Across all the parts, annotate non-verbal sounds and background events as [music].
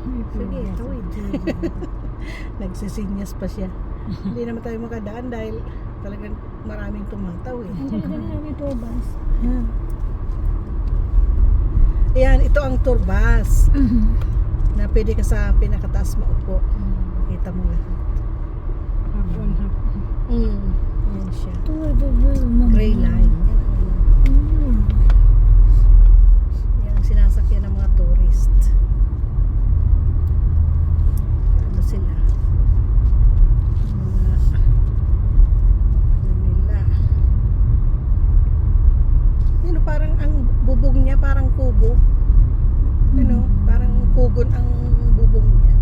Sige, tawid. [laughs] Nagsisinyas pa siya. [laughs] Hindi naman tayo makadaan dahil talagang maraming tumatawid. Ang dali-dali namin tour bus. Ayan, ito ang tour bus na pwede ka sa pinakataas maupo. Kita mo lahat. Hapon, hapon. Mm. Ayan siya. Gray line. Yan ang, Mm. yan ang sinasakyan ng mga tourist. Ano sila? Mga ano nila. Yun, oh, parang ang bubong niya parang kubo. Ano, parang kugon ang bubong niya.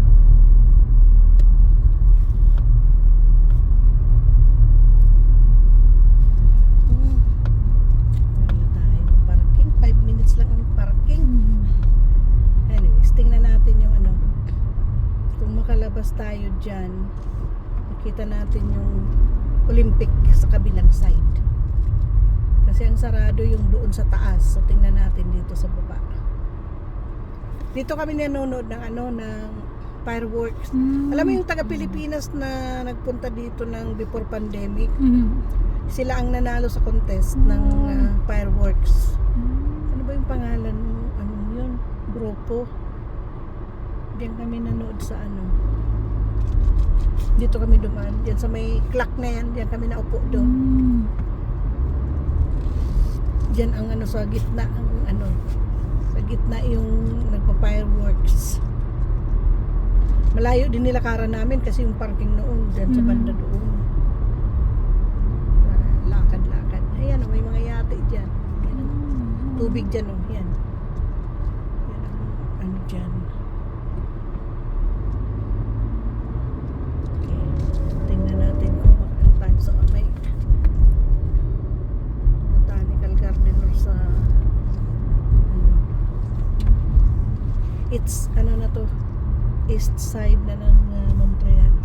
Hmm. Wala tayo parking. 5 minutes lang ang parking. Mm. Anyways, tingnan natin yung ano. Kung makalabas tayo dyan, makita natin yung Olympic sa kabilang side. Kasi ang sarado yung doon sa taas. So tingnan natin dito sa baba. Dito kami nanonood ng ano ng fireworks. Mm. Alam mo yung taga Pilipinas na nagpunta dito ng before pandemic, Mm. sila ang nanalo sa contest ng ah, fireworks. Ano ba yung pangalan ng ano yun? Grupo. Diyan kami nanood sa ano. Dito kami dumaan. Diyan sa may clock na yan. Diyan kami naupo doon. Mm. Diyan ang ano sa gitna. Ang ano. Sa gitna yung nagpa-fireworks. Malayo din nilakaran namin kasi yung parking noon. Diyan sa Mhm. banda doon. Ah, Lakad-lakad. Ayan, oh, may mga yate dyan. Yan ang tubig dyan oh. Yan. Yan ang ano dyan. It's ano na to east side na ng uh, Montreal.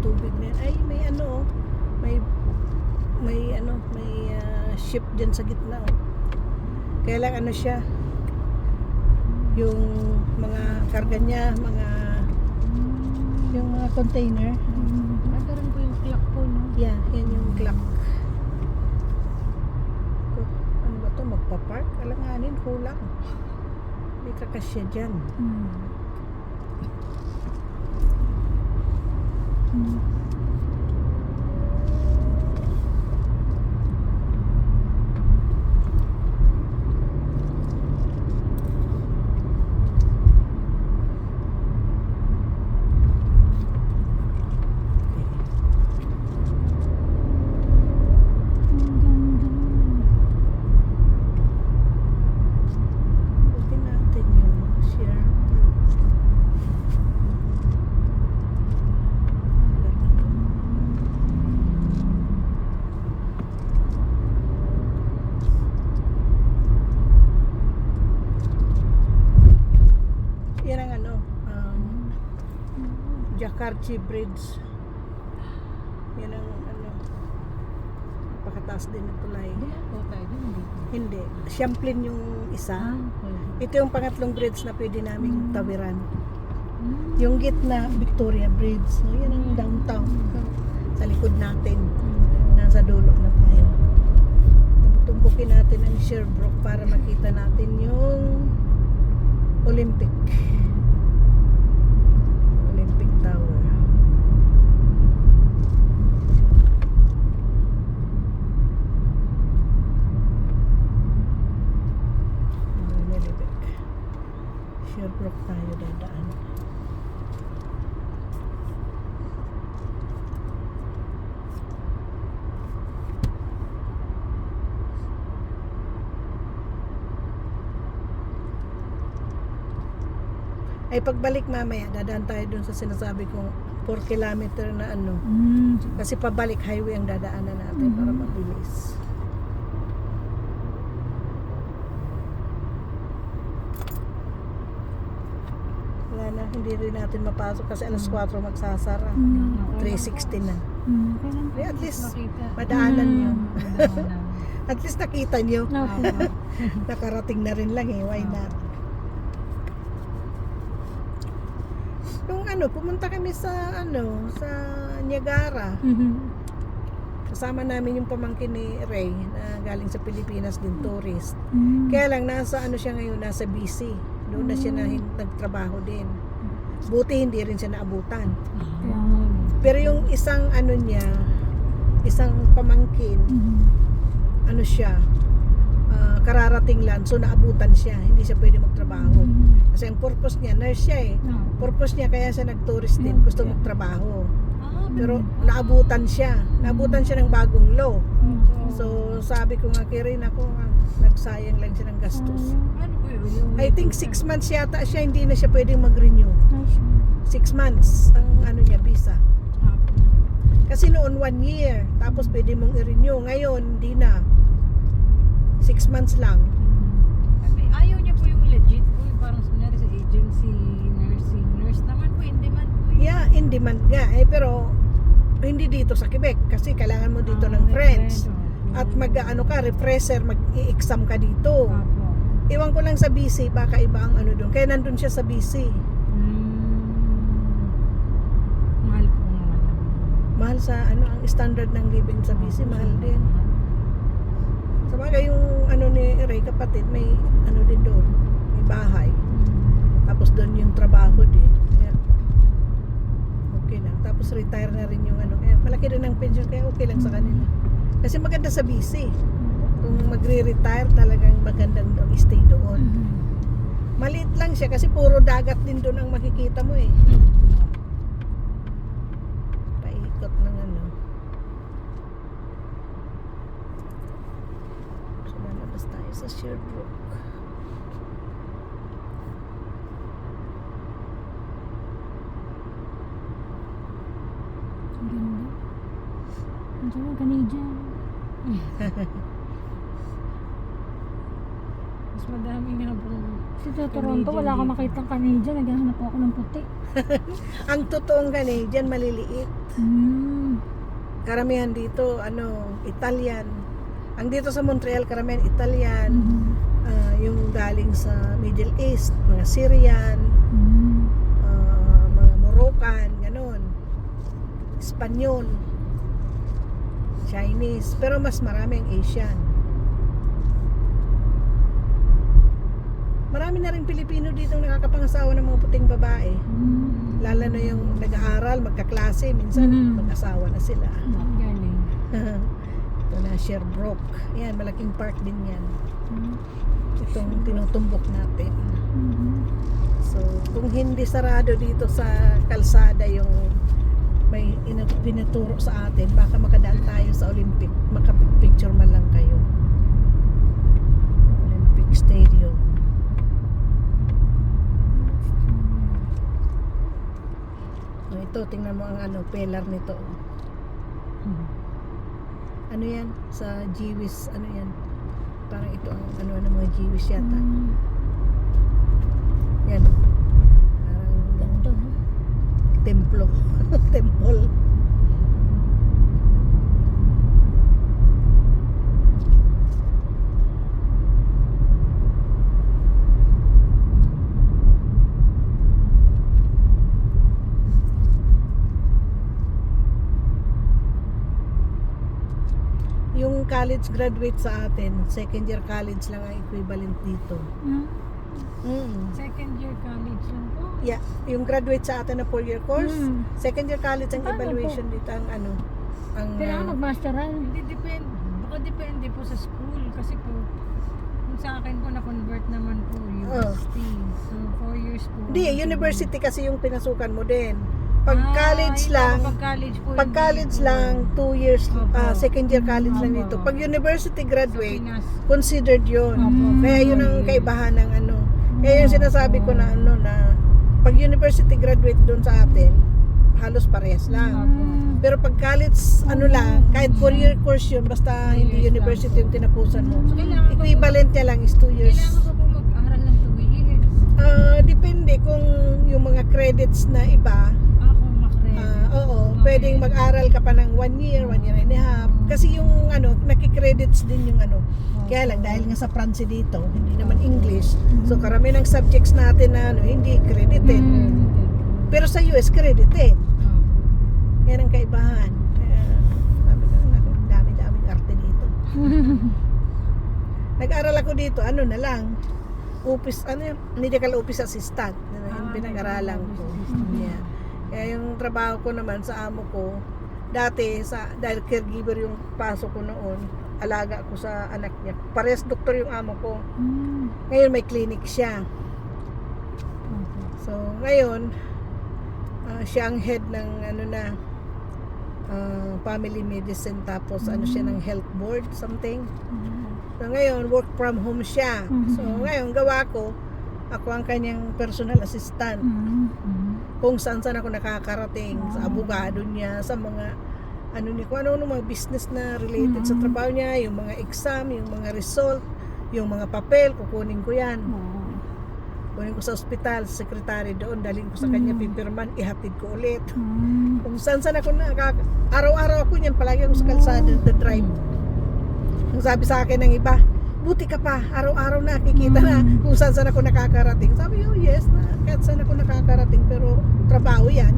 tubig na. Ay, may ano, oh. may may ano, may ah, ship dyan sa gitna. Oh. Kaya lang ano siya, yung mga karga niya, mga yung mga container. Nagkaroon po yung clock po, no? Yeah, yan yung clock. Ano ba to? Magpa-park? Alanganin, kulang. May kakasya dyan. Mm. Mm. Ang ganda. Bukin natin yung share. Yan ang ano, um, Jakarchi Bridge. Yan ang ano, pakataas din na tulay. Diyan po tayo, din dito. Hindi, Champlain yung isa. Ah, okay. Ito yung pangatlong bridge na pwede naming tawiran. Mm. Yung gitna, Victoria Bridge. So, yan ang downtown. Sa likod natin. Nasa dulo na tayo. Tumpukin natin ang Sherbrooke para makita natin yung. Olympic Tower. Nilibek. Sherbrooke tayo dadaan. Ay pagbalik mamaya, dadaan tayo dun sa sinasabi kong 4 kilometer na ano. Mm. Kasi pabalik highway ang dadaanan natin para Mhm. mabilis. na, hindi rin natin mapasok kasi alas 4 magsasara. Mm. 360 na. Mm. At least, madaanan Mm. nyo. Madaanan. [laughs] At least nakita nyo. Opo. [laughs] Nakarating na rin lang eh. Why not? Yung ano, pumunta kami sa ano, sa Niagara. Mhm. Kasama namin yung pamangkin ni Ray na galing sa Pilipinas din tourist. Mm. Kaya lang nasa ano siya ngayon, nasa BC. Doon na siya na hin- nagtrabaho din. Buti hindi rin siya naabutan. Kaya nga. Pero yung isang ano niya, isang pamangkin, Mhm. ano siya, ah, kararating lang, so naabutan siya. Hindi siya pwede magtrabaho. Kasi ang purpose niya, nurse siya eh. Purpose niya kaya siya nag-tourist din, gusto magtrabaho. Ah, Pero naabutan siya. Naabutan siya ng bagong law. Mm. So sabi ko nga kay Rin, ako ah, nagsayang lang siya ng gastos. Ano po yun? Yung I think six months yata siya, hindi na siya pwedeng mag-renew. Nice. Six months ang ano niya, visa. Ah, Kasi noon one year, tapos pwede mong i-renew. Ngayon, hindi na. Six months lang. Sabi, ayaw niya po yung legit po. Yung parang sunari sa agency, nursing. Nurse naman po, in demand po yun. Yeah, in demand nga. Eh, pero hindi dito sa Quebec kasi kailangan mo dito Ah, ng friends. friend. At mag ano ka, refresher, mag-i-exam ka dito. Apo. Iwan ko lang sa BC, baka iba ang ano doon. Kaya nandun siya sa BC. Mm. Mahal po. Mahal sa ano, ang standard ng living sa BC, mahal din. Sa bagay yung ano ni Ray kapatid, may ano din doon, may bahay. Tapos doon yung trabaho din. Kaya, okay lang. Tapos retire na rin yung ano. Kaya malaki rin ang pension, kaya okay lang sa kanila. Kasi maganda sa BC. Kung magre-retire, talagang magandang doon, stay doon. Mhm. Maliit lang siya kasi puro dagat din doon ang makikita mo eh. Paikot ng ano. So, lalabas tayo sa Sherbrooke. Ang ganda. Ang sarap, Canadian. [laughs] Mas madami nga po. Kasi sa Toronto, wala akong dito. makitang Canadian. Naghahanap ako ng puti. [laughs] Ang totoong Canadian, maliliit. Mm. Karamihan dito, ano, Italian. Ang dito sa Montreal, karamihan Italian. Mhm. Ah, yung galing sa Middle East, mga Syrian, Mm. ah, mga Moroccan, ganun. Espanyol, Chinese, pero mas marami ang Asian. Marami na rin Pilipino dito nakakapangasawa ng mga puting babae. Mm. Lalo na yung nag-aaral, magkaklase, minsan Mhm. mag-asawa na sila. Ang galing. [laughs] Ito na Sherbrooke. Yan, malaking park din yan. Mm. Itong tinutumbok natin. Mhm. So, kung hindi sarado dito sa kalsada yung may ina- pinaturo sa atin, baka makadaan tayo sa Olympic, makapicture man lang kayo. Olympic Stadium. Oh, ito, tingnan mo ang ano, pillar nito. Ano yan? Sa Jewish, ano yan? Parang ito ang ano ng mga Jewish yata. Mm. Yan. Parang Ganda. templo. [laughs] Temple. Yung college graduate sa atin, second year college lang ang equivalent dito. Mm. Mm. Second year college lang po. Yeah, yung graduate sa atin na four year course, Mm. second year college ang Paano evaluation dito ang ano, ang Kailangan uh, mag-masteral. Hindi depende. Baka depende po sa school. Kasi po, kung sa akin po na-convert naman po university. So, four years po. Hindi, university kasi yung pinasukan mo din. Pag Ah, college lang, Pag college po. pag college lang, two years, Opo. ah, second year college lang dito. Pag university graduate, considered yun. Opo. Kaya yun ang kaibahan ng ano. Kaya yung sinasabi ko na ano na, pag university graduate doon sa atin, halos parehas lang. Pero pag college, ano lang, kahit four year course yun, basta hindi university yung tinapusan mo. So, Equivalent niya lang is two years. kailangan ko po mag-aral ng two years. Ah, depende kung yung mga credits na iba, Ah, oo, pwedeng mag-aral ka pa ng one year, one year and a half. Kasi yung ano, nakikredits din yung ano. Kaya lang, dahil nga sa France dito, hindi naman English. So karami ng subjects natin na ano, hindi credited. Mm. Pero sa US, credited. Oh. Yan ang kaibahan. Kaya, sabi ko, dami-daming arte dito. [laughs] Nag-aral ako dito, ano na lang, office, ano yun, medical office assistant. Yung Ah, pinag-aralan ko. Yeah. Kaya yung trabaho ko naman sa amo ko, dati, sa, dahil caregiver yung pasok ko noon, alaga ko sa anak niya. Pares doktor yung amo ko. Mm. Ngayon may clinic siya. So, ngayon, ah, siya ang head ng ano na, ah, family medicine tapos ano siya ng health board, something. So, ngayon, work from home siya. Mhm. So, ngayon, gawa ko, ako ang kanyang personal assistant. Mm. Kung saan saan ako nakakarating, sa abogado niya, sa mga, ano ni kung ano, ano mga business na related sa Mhm. trabaho niya, yung mga exam, yung mga result, yung mga papel, kukunin ko yan. Oo. Kunin ko sa ospital, sa secretary doon, dalhin ko sa kanya, Mm. pipirman, ihatid ko ulit. Mm. Kung saan saan ako nakaka... Araw-araw ako niyan, palagi ako sa kalsada, the drive. Ang sabi sa akin ng iba, buti ka pa, araw-araw nakikita na Mm. kung saan saan ako nakakarating. Sabi ko, yes, na, kahit saan ako nakakarating, pero trabaho yan.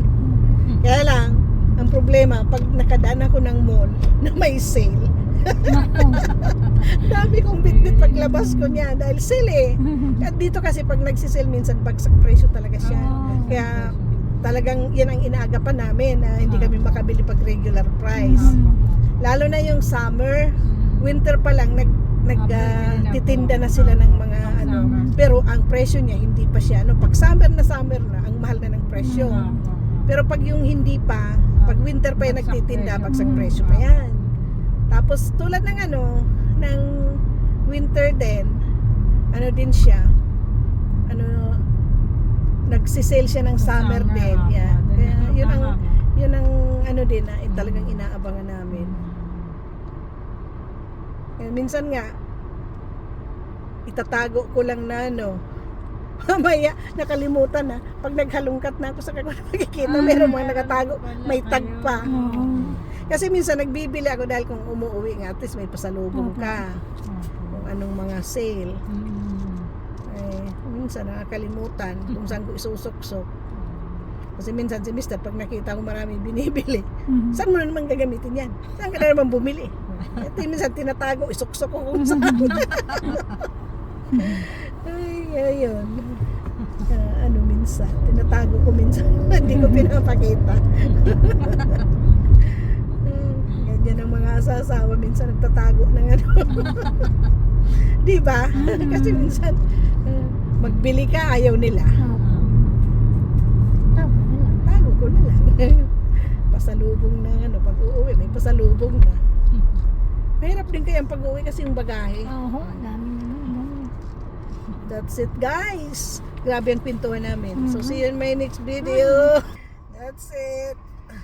Kaya lang, ang problema, pag nakadaan ako ng mall na may sale, [laughs] dami kong bitbit paglabas ko niya dahil sale eh. [laughs] At dito kasi pag nagsisale minsan bagsak presyo talaga siya. Oh. Kaya talagang yan ang inaagapan namin na hindi kami makabili pag regular price. Mm. Lalo na yung summer, winter pa lang nag nag Ah, ah, bibili na sila ng mga Pag ano pero ang presyo niya hindi pa siya ano pag summer na summer na ang mahal na ng presyo Mm. pero pag yung hindi pa pag winter pa yung nagtitinda presyo. bagsak Mm. presyo pa yan tapos tulad ng ano ng winter din ano din siya ano nagsisale siya ng summer, din yeah. kaya yun ang yun ang ano din na eh, talagang inaabangan namin kaya minsan nga itatago ko lang na ano [laughs] mamaya nakalimutan na. Pag naghalungkat na ako sa kanya [laughs] makikita Ah, meron mga nakatago may tag pa. Kasi minsan nagbibili ako dahil kung umuwi nga at least may pasalubong ka. Kung anong mga sale. Eh, minsan nakakalimutan kung saan ko isusuksok. Kasi minsan si mister pag nakita ko marami binibili Mm. saan mo na naman gagamitin yan? saan ka na naman bumili? Ito yung minsan tinatago isuksok ko kung saan [laughs] ay ayun. Ah, ano minsan tinatago ko minsan [laughs] hindi ko pinapakita. Hmm, ganyan ang mga asasawa minsan nagtatago ng ano. [laughs] Di ba? Kasi minsan ah, magbili ka ayaw nila. Na lang. tago ko na lang. Pasalubong na ano pag uuwi may pasalubong na mahirap din kaya ang pag uwi kasi yung bagahe Oo, dami na. That's it guys. Grabe ang pintuan namin. So Mhm. see you in my next video. That's it.